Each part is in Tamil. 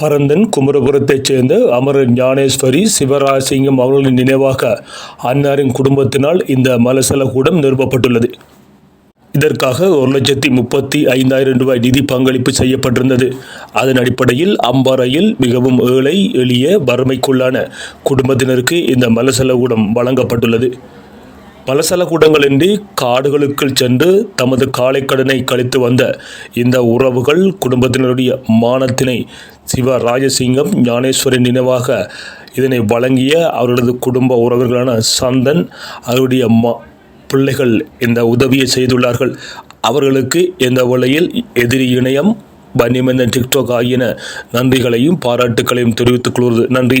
பரந்தன் குமரபுரத்தைச் சேர்ந்த அமரர் ஞானேஸ்வரி சிவராசிங்கம் அவர்களின் நினைவாக அன்னாரின் குடும்பத்தினால் இந்த மலசல கூடம் நிறுவப்பட்டுள்ளது. இதற்காக ஒரு லட்சத்தி முப்பத்தி ஐந்தாயிரம் ரூபாய் நிதி பங்களிப்பு செய்யப்பட்டிருந்தது. அதன் அடிப்படையில் அம்பாறையில் மிகவும் ஏழை எளிய வறுமைக்குள்ளான குடும்பத்தினருக்கு இந்த மலசல கூடம் வழங்கப்பட்டுள்ளது. பலசல கூடங்களின்றி காடுகளுக்குள் சென்று தமது காலை கடனை கழித்து வந்த இந்த உறவுகள் குடும்பத்தினருடைய மானத்தினை சிவ ராஜசிங்கம் ஞானேஸ்வரி நினைவாக இதனை வழங்கிய அவர்களது குடும்ப உறவர்களான சந்தன் அவருடைய மா பிள்ளைகள் இந்த உதவியை செய்துள்ளார்கள். அவர்களுக்கு இந்த வழியில் எதிரி இணையம் பன்னிமந்தன் டிக்டாக் ஆகியன நன்றிகளையும் பாராட்டுக்களையும் தெரிவித்துக் கொள்வது நன்றி.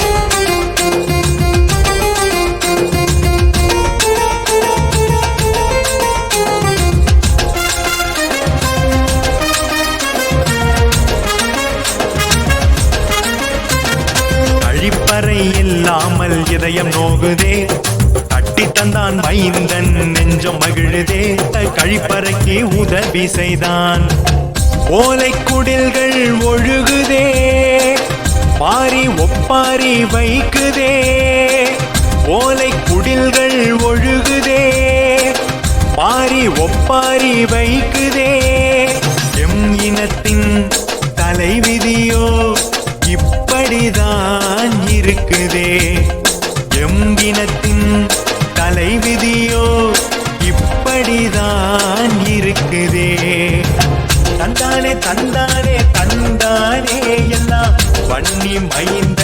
கழிப்பறை இல்லாமல் இதயம் நோகுதே. தட்டி தந்தான் மைந்தன் நெஞ்சம் மகிழுதே. கழிப்பறைக்கு உதவி செய்தான். ஓலை குடில்கள் ஒழுகுதே. பாரி ஒப்பாரி வைக்குதே. ஓலை குடில்கள் ஒழுகுதே. பாரி ஒப்பாரி வைக்குதே. எம் இனத்தின் தலைவிதியோ இப்படிதான் இருக்குதே. எம்பினத்தின் தலைவிதியோ இப்படிதான் இருக்குதே. தந்தானே தந்தானே தந்தானே எல்லாம் பண்ணி மைந்த